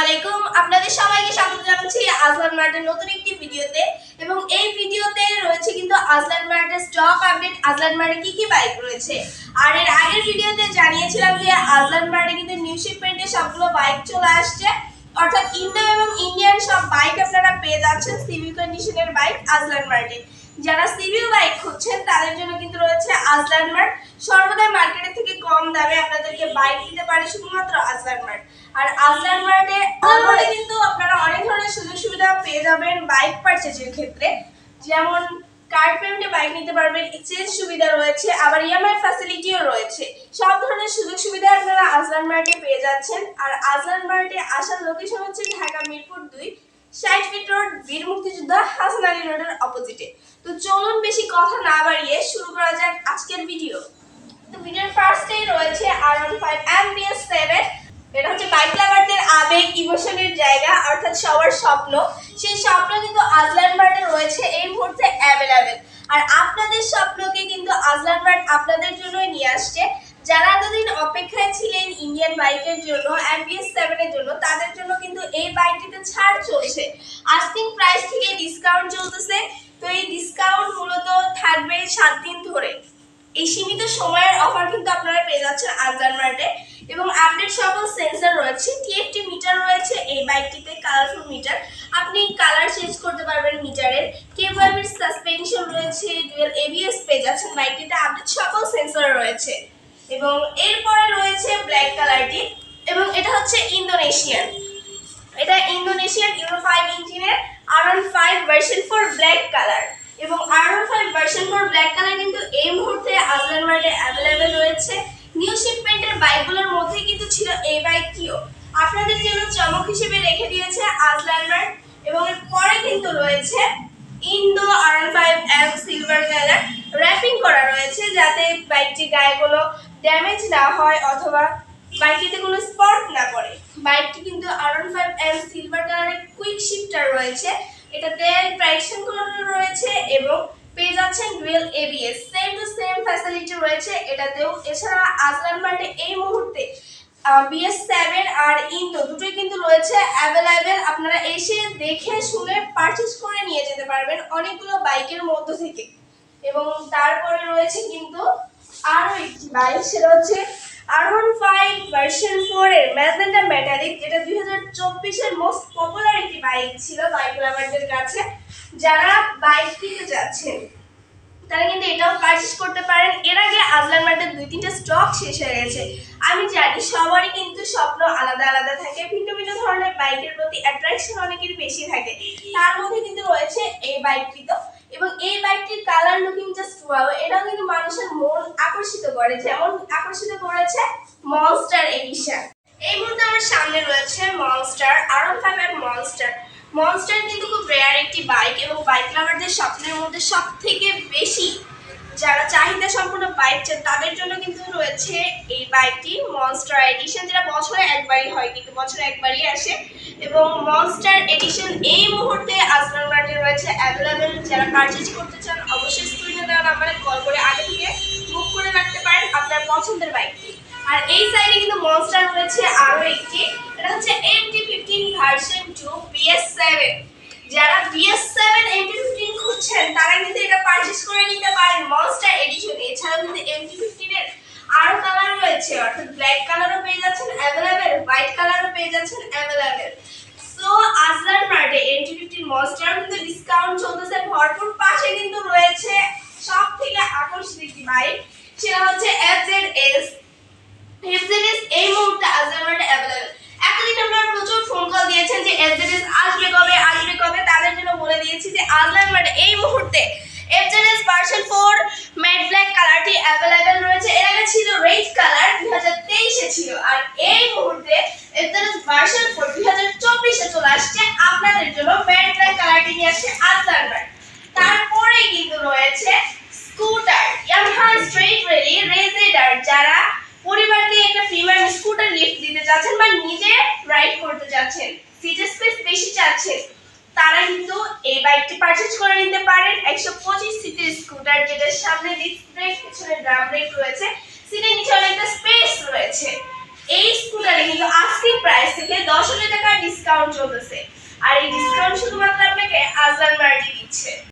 আলাইকুম। আপনাদের সবাইকে স্বাগত জানাচ্ছি আজলান মার্টের নতুন একটি ভিডিওতে। এবং এই ভিডিওতে রয়েছে কিন্তু আজলান মার্টের স্টক আপডেট আজলান মার্টে কি কি বাইক রয়েছে। আর এর আগের ভিডিওতে জানিয়েছিলাম যে আজলান মার্টে কিন্তু নিউ শিপমেন্টে সবগুলো বাইক চলে আসছে। অর্থাৎ ইন্ডো এবং ইন্ডিয়ান সব বাইক আপনারা পেয়ে যাচ্ছেন সিভিল কন্ডিশনের বাইক আজলান মার্টে। যারা সিভিল বাইক খুঁজছেন, তাদের জন্য কিন্তু রয়েছে আজলান মার্ট। সর্বদাই মার্কেটের থেকে কম দামে আপনাদেরকে বাইক দিতে পারে শুধুমাত্র আজলান মার্ট। আর আজলান মার্টে কিন্তু আপনারা অনেক ধরনের সুযোগ সুবিধা পেয়ে যাবেন বাইক পারচেজের ক্ষেত্রে। যেমন কার্ড পেমেন্টে বাইক নিতে পারবেন এক্সচেঞ্জ সুবিধা রয়েছে, আবার ইএমআই ফ্যাসিলিটিও রয়েছে। সব ধরনের সুযোগ সুবিধা আপনারা আজলান মার্টে পেয়ে যাচ্ছেন। আর আজলান মার্টে আসার লোকেশন হচ্ছে ঢাকা মিরপুর দুই। ষাট ফিট রোড বীর মুক্তিযোদ্ধা হাসান আলী রোডের অপোজিটে। তো চলুন বেশি কথা না বাড়িয়ে শুরু করা যাক আজকের ভিডিও। তো ভিডিওর ফার্স্টেই রয়েছে R one five MBS seven এটা হচ্ছে বাইক লাভারদের আবেগ ইমোশনের জায়গা, অর্থাৎ সবার স্বপ্ন। সেই স্বপ্ন কিন্তু আজলান মার্টে রয়েছে এই মুহূর্তে অ্যাভেলেবেল আর আপনাদের স্বপ্নকে কিন্তু আজলান মার্ট আপনাদের জন্যই নিয়ে আসছে। অপেক্ষায় ছিলেন ইন্ডিয়ান বাইকের জন্য এমবিএস সেভেনের জন্য। তাদের জন্য কিন্তু এই বাইকটিতে ছাড় চলছে। আস্কিং প্রাইস থেকে ডিসকাউন্ট চলতেছে। তো এই ডিসকাউন্ট মূলত থাকবে সাত দিন ধরে। এই সীমিত সময়ের অফার কিন্তু আপনারা পেয়ে যাচ্ছেন আজলান মার্টে এবং আপডেট সকল সেন্সর রয়েছে। টিএফটি মিটার রয়েছে এই বাইকটিতে কালারফুল মিটার আপনি কালার চেঞ্জ করতে পারবেন মিটারের কেবলের সাসপেনশন রয়েছে ডুয়েল এবিএস পেয়ে যাচ্ছেন বাইকটিতে আপডেট সকল সেন্সর রয়েছে। এবং এরপরে রয়েছে ব্ল্যাক কালারটি এবং এটা হচ্ছে ইন্দোনেশিয়ান। এটা ইন্দোনেশিয়ান ইউরো ফাইভ ইঞ্জিনের R one five version four black colour এবং R five version four black colour কিন্তু এই মুহূর্তে আজলান মার্টে অ্যাভেলেবেল রয়েছে। নিউ শিপমেন্টের বাইকগুলোর মধ্যে কিন্তু ছিল এই বাইকটিও আপনাদের জন্য চমক হিসেবে রেখে দিয়েছে আজলান মার্ট এবং পরে কিন্তু রয়েছে Indo R five M silver colour wrapping করা রয়েছে যাতে বাইকটি গায়ে কোনো ড্যামেজ না হয় অথবা বাইকটিতে কোনো স্পট না পড়ে। বাইকটি কিন্তু আর ফাইভ এম সিলভার কালারের কুইক শিফটার রয়েছে। এটাতে ট্রাকশন কন্ট্রোল রয়েছে এবং পেয়ে যাচ্ছেন dual ABS same to same facility রয়েছে। এটাতেও এছাড়া আজলান মার্টে এই মুহূর্তে বিএস সেভেন আর ইন্দো দুটোই কিন্তু রয়েছে অ্যাভেলেবেল আপনারা এসে দেখে শুনে পারচেস করে নিয়ে যেতে পারবেন অনেকগুলো বাইকের মধ্য থেকে। এবং তারপরে রয়েছে কিন্তু আরও একটি বাইক সেটা হচ্ছে R one five version four এর ম্যাজেন্টা মেটালিক যেটা দুই হাজার চব্বিশের মোস্ট পপুলার একটি বাইক ছিল বাইক লাভারদের কাছে। যারা বাইক কিনতে যাচ্ছেন, তারা কিন্তু এটাও পারচেস করতে পারেন। এর আগে আজলান মার্টের দুই তিনটা স্টক শেষ হয়ে গেছে। আমি জানি সবারই কিন্তু স্বপ্ন আলাদা আলাদা থাকে, ভিন্ন ভিন্ন ধরনের বাইকের প্রতি অ্যাট্রাকশন অনেকের বেশি থাকে। তার মধ্যে কিন্তু রয়েছে এই বাইকটি তো এবং এই বাইকটির কালার লুকিং জাস্ট ওয়াও এটাও কিন্তু মানুষের মন আকর্ষিত করে। যেমন আকর্ষিত করেছে মনস্টার এডিশন এই মুহূর্তে আমার সামনে রয়েছে মনস্টার আরন ফাইভ এর মনস্টার মনস্টার কিন্তু খুব রেয়ার একটি বাইক এবং বাইক লাভারদের স্বপ্নের মধ্যে সব থেকে বেশি যারা চাহিদা সম্পূর্ণ বাইক চান, তাদের জন্য কিন্তু রয়েছে এই বাইকটি মনস্টার এডিশন যেটা বছরে একবারই হয়, কিন্তু বছরে একবারই আসে। এবং মনস্টার এডিশন এই মুহূর্তে মার্টে রয়েছে অ্যাভেলেবেল যারা পারচেজ করতে চান, অবশ্যই স্ক্রিনে দেওয়া নাম্বারে কল করে আগে থেকে বুক করে রাখতে পারেন আপনার পছন্দের বাইকটি আর এই সাইডে কিন্তু মনস্টার রয়েছে আরও একটি। এটা হচ্ছে MT fifteen version two BS seven যারা বিএস সেভেন এমটি ফিফটিন খুঁজছেন তারা কিন্তু এটা পারচেস করে নিতে পারেন মনস্টার এডিশন আরও কালার রয়েছে, অর্থাৎ ব্ল্যাক কালারও পেয়ে যাচ্ছেন অ্যাভেলেবেল হোয়াইট কালারও পেয়ে যাচ্ছেন অ্যাভেলেবেল সো আজলার মার্টে এমটি ফিফটিন মনস্টার কিন্তু ডিসকাউন্ট চলতেছে, ভরপুর পাশে কিন্তু রয়েছে সব থেকে আকর্ষণীয় একটি বাইক সেটা হচ্ছে এফ জেড এস এফজেডএস এই মুহূর্তে আজলার মার্টে অ্যাভেলেবেল এতদিন আপনারা প্রচুর ফোন কল দিয়েছেন যে এফজেডএস আসবে কবে আসবে কবে, তাদের জন্য বলে দিয়েছি যে আজলার মার্টে এই মুহূর্তে FZS version four matte black কালারটি অ্যাভেলেবেল রয়েছে এর আগে ছিল রেড কালার দুই হাজার তেইশে ছিল আর এই মুহূর্তে এফজেডএস ভার্সন ফোর দুই হাজার চব্বিশে চলে আসছে আপনাদের জন্য ম্যাট ব্ল্যাক কালারটি নিয়ে আসছে আজলার মার্ট তারপরে কিন্তু রয়েছে স্কুটার ইয়ামাহা স্ট্রেট রেলি রেজেডার যারা পরিবার দিয়ে একটা প্রিমিয়াম স্কুটার দিতে বা নিজে রাইড করতে চাচ্ছেন সিট স্পেস বেশি চাচ্ছেন, তারা কিন্তু এই বাইকটি পারচেজ করে নিতে পারেন। একশো পঁচিশ সিটের স্কুটার যেটার সামনে ডিস্ক পিছনে ড্রাম ব্রেক রয়েছে সিটের নিচে অনেকটা স্পেস রয়েছে। এই স্কুটারে কিন্তু আজকের প্রাইস থেকে দশ হাজার টাকা ডিসকাউন্ট চলতেছে। আর এই ডিসকাউন্ট শুধুমাত্র আপনাকে